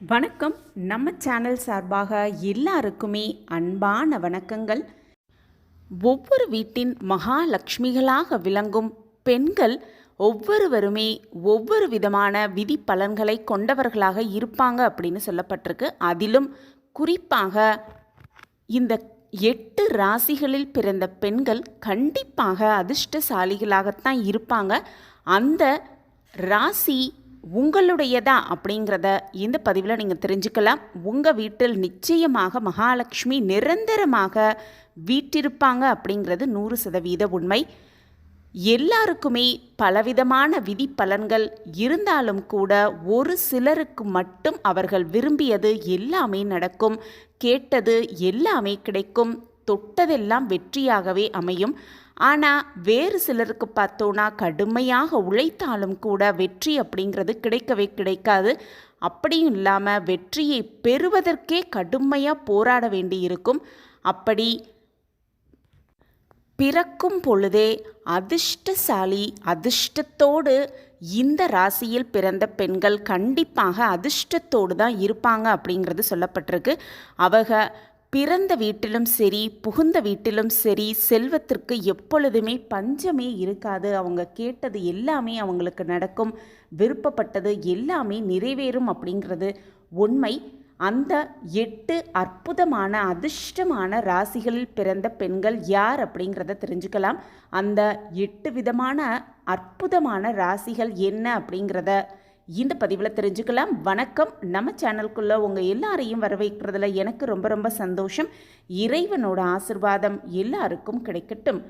வணக்கம். நம்ம சேனல் சார்பாக எல்லாருக்குமே அன்பான வணக்கங்கள். ஒவ்வொரு வீட்டின் மகாலட்சுமிகளாக விளங்கும் பெண்கள் ஒவ்வொருவருமே ஒவ்வொரு விதமான விதி பலன்களை கொண்டவர்களாக இருப்பாங்க அப்படின்னு சொல்லப்பட்டிருக்கு. அதிலும் குறிப்பாக இந்த எட்டு ராசிகளில் பிறந்த பெண்கள் கண்டிப்பாக அதிர்ஷ்டசாலிகளாகத்தான் இருப்பாங்க. அந்த ராசி உங்களுடையதா அப்படிங்கிறத இந்த பதிவில் நீங்கள் தெரிஞ்சுக்கலாம். உங்கள் வீட்டில் நிச்சயமாக மகாலட்சுமி நிரந்தரமாக வீட்டிருப்பாங்க அப்படிங்கிறது நூறு சதவீத உண்மை. எல்லாருக்குமே பலவிதமான விதி பலன்கள் இருந்தாலும் கூட ஒரு சிலருக்கு மட்டும் அவர்கள் விரும்பியது எல்லாமே நடக்கும். கேட்டது எல்லாமே கிடைக்கும். தொட்டதெல்லாம் வெற்றியாகவே அமையும். ஆனால் வேறு சிலருக்கு பார்த்தோன்னா கடுமையாக உழைத்தாலும் கூட வெற்றி அப்படிங்கிறது கிடைக்கவே கிடைக்காது. அப்படியும் இல்லாமல் வெற்றியை பெறுவதற்கே கடுமையாக போராட வேண்டியிருக்கும். அப்படி பிறக்கும் பொழுதே அதிர்ஷ்டசாலி அதிர்ஷ்டத்தோடு இந்த ராசியில் பிறந்த பெண்கள் கண்டிப்பாக அதிர்ஷ்டத்தோடு தான் இருப்பாங்க அப்படிங்கிறது சொல்லப்பட்டிருக்கு. அவங்க பிறந்த வீட்டிலும் சரி புகுந்த வீட்டிலும் சரி செல்வத்திற்கு எப்பொழுதுமே பஞ்சமே இருக்காது. அவங்க கேட்டது எல்லாமே அவங்களுக்கு நடக்கும். விருப்பப்பட்டது எல்லாமே நிறைவேறும் அப்படிங்கிறது உண்மை. அந்த எட்டு அற்புதமான அதிர்ஷ்டமான ராசிகளில் பிறந்த பெண்கள் யார் அப்படிங்கிறத தெரிஞ்சுக்கலாம். அந்த எட்டு விதமான அற்புதமான ராசிகள் என்ன அப்படிங்கிறத இந்த பதிவில் தெரிஞ்சுக்கலாம். வணக்கம். நம்ம சேனலுக்குள்ளே உங்கள் எல்லாரையும் வரவேற்கிறதுல எனக்கு ரொம்ப ரொம்ப சந்தோஷம். இறைவனோட ஆசிர்வாதம் எல்லாருக்கும் கிடைக்கட்டும்.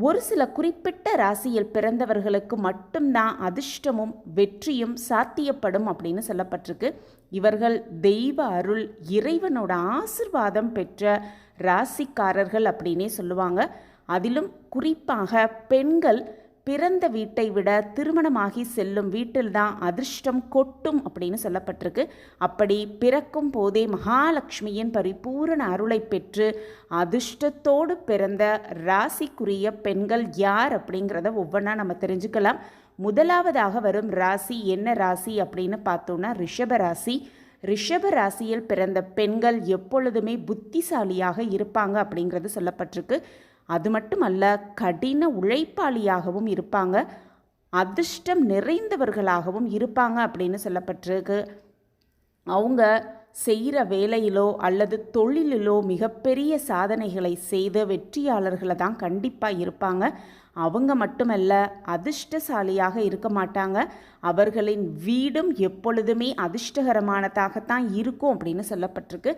ஒரு சில குறிப்பிட்ட ராசியில் பிறந்தவர்களுக்கு மட்டும்தான் அதிர்ஷ்டமும் வெற்றியும் சாத்தியப்படும் அப்படின்னு சொல்லப்பட்டிருக்கு. இவர்கள் தெய்வ அருள் இறைவனோட ஆசிர்வாதம் பெற்ற ராசிக்காரர்கள் அப்படின்னே சொல்லுவாங்க. அதிலும் குறிப்பாக பெண்கள் பிறந்த வீட்டை விட திருமணமாகி செல்லும் வீட்டில்தான் அதிர்ஷ்டம் கொட்டும் அப்படின்னு சொல்லப்பட்டிருக்கு. அப்படி பிறக்கும் போதே மகாலட்சுமியின் பரிபூரண அருளை பெற்று அதிர்ஷ்டத்தோடு பிறந்த ராசிக்குரிய பெண்கள் யார் அப்படிங்கிறத ஒவ்வொன்றா நம்ம தெரிஞ்சுக்கலாம். முதலாவதாக வரும் ராசி என்ன ராசி அப்படின்னு பார்த்தோன்னா ரிஷப ராசி. ரிஷப ராசியில் பிறந்த பெண்கள் எப்பொழுதுமே புத்திசாலியாக இருப்பாங்க அப்படிங்கிறது சொல்லப்பட்டிருக்கு. அது மட்டுமல்ல கடின உழைப்பாளியாகவும் இருப்பாங்க. அதிர்ஷ்டம் நிறைந்தவர்களாகவும் இருப்பாங்க அப்படின்னு சொல்லப்பட்டிருக்கு. அவங்க செய்கிற வேலையிலோ அல்லது தொழிலிலோ மிகப்பெரிய சாதனைகளை செய்த வெற்றியாளர்களை தான் கண்டிப்பாக இருப்பாங்க. அவங்க மட்டுமல்ல அதிர்ஷ்டசாலியாக இருக்க மாட்டாங்க. அவர்களின் வீடும் எப்பொழுதுமே அதிர்ஷ்டகரமானதாகத்தான் இருக்கும் அப்படின்னு சொல்லப்பட்டிருக்கு.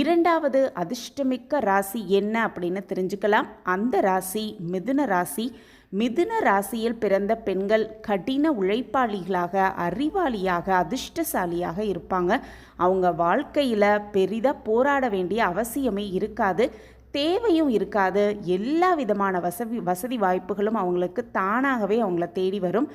இரண்டாவது அதிர்ஷ்டமிக்க ராசி என்ன அப்படின்னு தெரிஞ்சுக்கலாம். அந்த ராசி மிதுன ராசி. மிதுன ராசியில் பிறந்த பெண்கள் கடின உழைப்பாளிகளாக அறிவாளியாக அதிர்ஷ்டசாலியாக இருப்பாங்க. அவங்க வாழ்க்கையில் பெரிதாக போராட வேண்டிய அவசியமே இருக்காது. தேவையும் இருக்காது. எல்லா விதமான வசதி வசதி வாய்ப்புகளும் அவங்களுக்கு தானாகவே அவங்கள தேடி வரும்.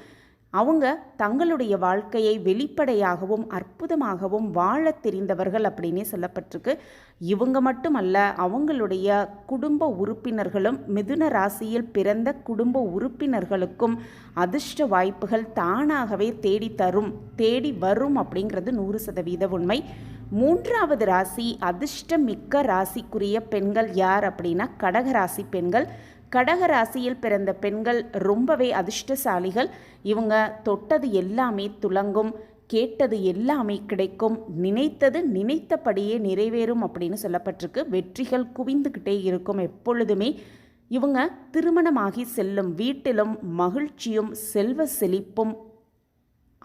அவங்க தங்களுடைய வாழ்க்கையை வெளிப்படையாகவும் அற்புதமாகவும் வாழத் தெரிந்தவர்கள் அப்படின்னே சொல்லப்பட்டிருக்கு. இவங்க மட்டுமல்ல அவங்களுடைய குடும்ப உறுப்பினர்களும் மிதுன ராசியில் பிறந்த குடும்ப உறுப்பினர்களுக்கும் அதிர்ஷ்ட வாய்ப்புகள் தானாகவே தேடி தரும் தேடி வரும் அப்படிங்கிறது நூறு சதவீத உண்மை. மூன்றாவது ராசி அதிர்ஷ்டமிக்க ராசிக்குரிய பெண்கள் யார் அப்படின்னா கடகராசி பெண்கள். கடக ராசியில் பிறந்த பெண்கள் ரொம்பவே அதிர்ஷ்டசாலிகள். இவங்க தொட்டது எல்லாமே துலங்கும் கேட்டது எல்லாமே கிடைக்கும் நினைத்தது நினைத்தபடியே நிறைவேறும் அப்படின்னு சொல்லப்பட்டிருக்கு. வெற்றிகள் குவிந்துக்கிட்டே இருக்கும் எப்பொழுதுமே. இவங்க திருமணமாகி செல்லும் வீட்டிலும் மகிழ்ச்சியும் செல்வ செழிப்பும்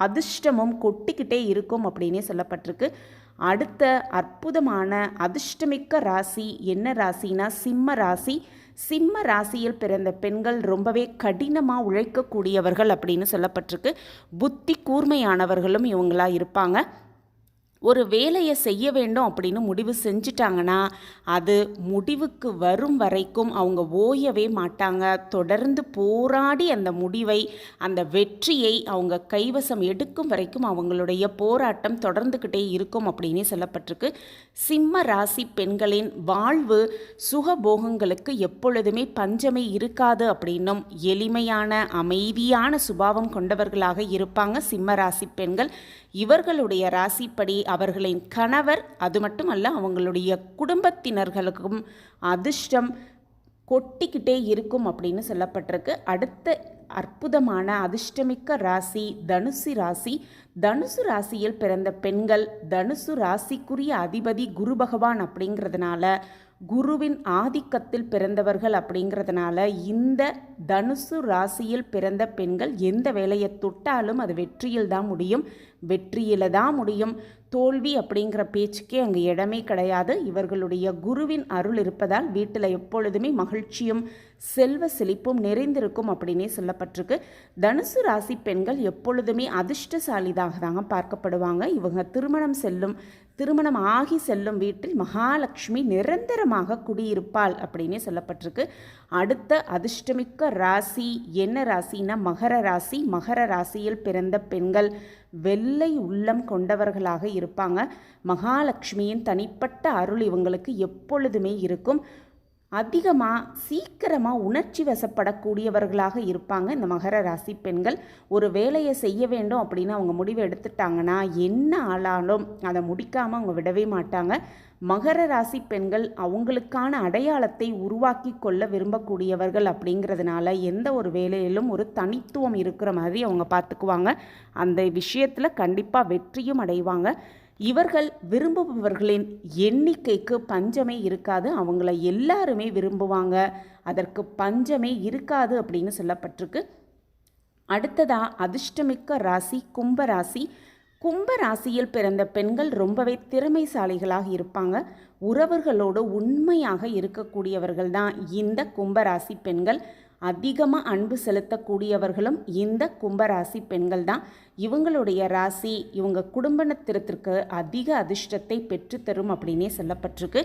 அதிர்ஷ்டமும் கொட்டிக்கிட்டே இருக்கும் அப்படின்னே சொல்லப்பட்டிருக்கு. அடுத்த அற்புதமான அதிர்ஷ்டமிக்க ராசி என்ன ராசினா சிம்ம ராசி. சிம்ம ராசியில் பிறந்த பெண்கள் ரொம்பவே கடினமாக உழைக்கக்கூடியவர்கள் அப்படின்னு சொல்லப்பட்டிருக்கு. புத்தி கூர்மையானவர்களும் இவங்களாக இருப்பாங்க. ஒரு வேலையை செய்ய வேண்டும் அப்படின்னு முடிவு செஞ்சிட்டாங்கன்னா அது முடிவுக்கு வரும் வரைக்கும் அவங்க ஓயவே மாட்டாங்க. தொடர்ந்து போராடி அந்த முடிவை அந்த வெற்றியை அவங்க கைவசம் எடுக்கும் வரைக்கும் அவங்களுடைய போராட்டம் தொடர்ந்துக்கிட்டே இருக்கும் அப்படின்னே சொல்லப்பட்டிருக்கு. சிம்ம ராசி பெண்களின் வாழ்வு சுகபோகங்களுக்கு எப்பொழுதுமே பஞ்சமே இருக்காது அப்படின்னும் எளிமையான அமைதியான சுபாவம் கொண்டவர்களாக இருப்பாங்க சிம்ம ராசி பெண்கள். இவர்களுடைய ராசிப்படி அவர்களின் கணவர் அது மட்டுமல்ல அவங்களுடைய குடும்பத்தினர்களுக்கும் அதிர்ஷ்டம் கொட்டிக்கிட்டே இருக்கும் அப்படின்னு சொல்லப்பட்டிருக்கு. அடுத்த அற்புதமான அதிர்ஷ்டமிக்க ராசி தனுசு ராசி. தனுசு ராசியில் பிறந்த பெண்கள் தனுசு ராசிக்குரிய அதிபதி குரு பகவான் அப்படிங்கிறதுனால குருவின் ஆதிக்கத்தில் பிறந்தவர்கள் அப்படிங்கிறதுனால இந்த தனுசு ராசியில் பிறந்த பெண்கள் எந்த வேலையை தொட்டாலும் அது வெற்றியில் தான் முடியும். வெற்றியில் தான் முடியும். தோல்வி அப்படிங்கிற பேச்சுக்கே அங்கே இடமே கிடையாது. இவர்களுடைய குருவின் அருள் இருப்பதால் வீட்டில் எப்பொழுதுமே மகிழ்ச்சியும் செல்வ செழிப்பும் நிறைந்திருக்கும் அப்படின்னே சொல்லப்பட்டிருக்கு. தனுசு ராசி பெண்கள் எப்பொழுதுமே அதிர்ஷ்டசாலிதாக தாங்க பார்க்கப்படுவாங்க. இவங்க திருமணம் செல்லும் திருமணம் ஆகி செல்லும் வீட்டில் மகாலட்சுமி நிரந்தரமாக குடியிருப்பாள் அப்படின்னே சொல்லப்பட்டிருக்கு. அடுத்த அதிர்ஷ்டமிக்க ராசி என்ன ராசினா மகர ராசி. மகர ராசியில் பிறந்த பெண்கள் வெள்ளை உள்ளம் கொண்டவர்களாக இருப்பாங்க. மகாலட்சுமியின் தனிப்பட்ட அருள் இவங்களுக்கு எப்பொழுதுமே இருக்கும். அதிகமாக சீக்கிரமாக உணர்ச்சி வசப்படக்கூடியவர்களாக இருப்பாங்க. இந்த மகர ராசி பெண்கள் ஒரு வேலையை செய்ய வேண்டும் அப்படின்னு அவங்க முடிவு எடுத்துட்டாங்கன்னா என்ன ஆளாலும் அதை முடிக்காமல் அவங்க விடவே மாட்டாங்க. மகர ராசி பெண்கள் அவங்களுக்கான அடையாளத்தை உருவாக்கி கொள்ள விரும்பக்கூடியவர்கள் அப்படிங்கிறதுனால எந்த ஒரு வேலையிலும் ஒரு தனித்துவம் இருக்கிற மாதிரி அவங்க பார்த்துக்குவாங்க. அந்த விஷயத்தில் கண்டிப்பாக வெற்றியும் அடைவாங்க. இவர்கள் விரும்புபவர்களின் எண்ணிக்கைக்கு பஞ்சமே இருக்காது. அவங்கள எல்லாருமே விரும்புவாங்க. அதற்கு பஞ்சமே இருக்காது அப்படின்னு சொல்லப்பட்டிருக்கு. அடுத்ததாக அதிர்ஷ்டமிக்க ராசி கும்ப ராசி. கும்ப ராசியில் பிறந்த பெண்கள் ரொம்பவே திறமைசாலிகளாக இருப்பாங்க. உறவர்களோடு உண்மையாக இருக்கக்கூடியவர்கள் தான் இந்த கும்பராசி பெண்கள். அதிகமாக அன்பு செலுத்தக்கூடியவர்களும் இந்த கும்பராசி பெண்கள் தான் இவங்களுடைய ராசி இவங்க குடும்பத்திற்கு அதிக அதிர்ஷ்டத்தை பெற்றுத்தரும் அப்படின்னே சொல்லப்பட்டிருக்கு.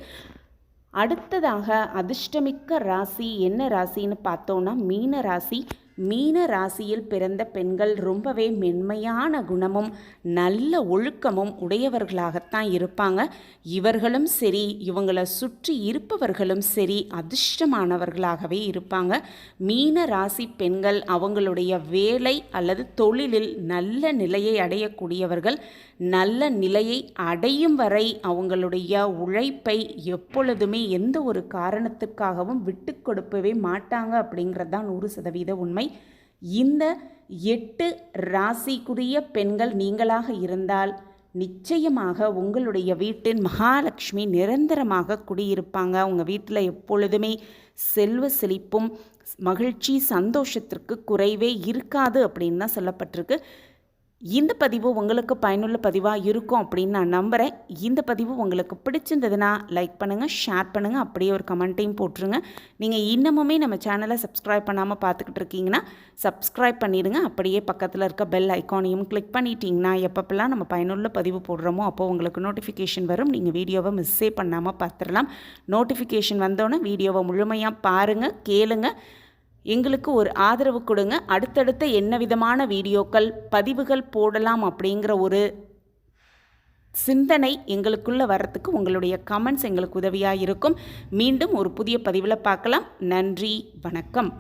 அடுத்ததாக அதிர்ஷ்டமிக்க ராசி என்ன ராசின்னு பார்த்தோன்னா மீன ராசி. மீன ராசியில் பிறந்த பெண்கள் ரொம்பவே மென்மையான குணமும் நல்ல ஒழுக்கமும் உடையவர்களாகத்தான் இருப்பாங்க. இவர்களும் சரி இவங்களை சுற்றி இருப்பவர்களும் சரி அதிர்ஷ்டமானவர்களாகவே இருப்பாங்க. மீன ராசி பெண்கள் அவங்களுடைய வேலை அல்லது தொழிலில் நல்ல நிலையை அடையக்கூடியவர்கள். நல்ல நிலையை அடையும் வரை அவங்களுடைய உழைப்பை எப்பொழுதுமே எந்த ஒரு காரணத்துக்காகவும் விட்டு கொடுப்பவே மாட்டாங்க அப்படிங்கிறது தான் நூறு சதவீத உண்மை. இந்த எட்டு ராசிக்குரிய பெண்கள் நீங்களாக இருந்தால் நிச்சயமாக உங்களுடைய வீட்டின் மகாலட்சுமி நிரந்தரமாக குடியிருப்பாங்க. உங்கள் வீட்டில் எப்பொழுதுமே செல்வ செழிப்பும் மகிழ்ச்சி சந்தோஷத்திற்கு குறைவே இருக்காது அப்படின்னு தான் சொல்லப்பட்டிருக்கு. இந்த பதிவு உங்களுக்கு பயனுள்ள பதிவாக இருக்கும் அப்படின்னு நான் நம்புகிறேன் இந்த பதிவு உங்களுக்கு பிடிச்சிருந்ததுன்னா லைக் பண்ணுங்கள் ஷேர் பண்ணுங்கள் அப்படியே ஒரு கமெண்ட்டையும் போட்டுருங்க. நீங்கள் இன்னமுமே நம்ம சேனலை சப்ஸ்கிரைப் பண்ணாமல் பார்த்துக்கிட்டு இருக்கீங்கன்னா சப்ஸ்கிரைப் பண்ணிடுங்க. அப்படியே பக்கத்தில் இருக்க பெல் ஐக்கானையும் கிளிக் பண்ணிட்டீங்கன்னா எப்பப்பெல்லாம் நம்ம பயனுள்ள பதிவு போடுறோமோ அப்போ உங்களுக்கு நோட்டிஃபிகேஷன் வரும். நீங்கள் வீடியோவை மிஸ்ஸே பண்ணாமல் பார்த்துடலாம். நோட்டிஃபிகேஷன் வந்தோன்னே வீடியோவை முழுமையாக பாருங்கள் கேளுங்கள் எங்களுக்கு ஒரு ஆதரவு கொடுங்க. அடுத்தடுத்த என்ன விதமான வீடியோக்கள் பதிவுகள் போடலாம் அப்படிங்கிற ஒரு சிந்தனை எங்களுக்குள்ளே வர்றதுக்கு உங்களுடைய கமெண்ட்ஸ் எங்களுக்கு உதவியாக இருக்கும். மீண்டும் ஒரு புதிய பதிவில் பார்க்கலாம். நன்றி வணக்கம்.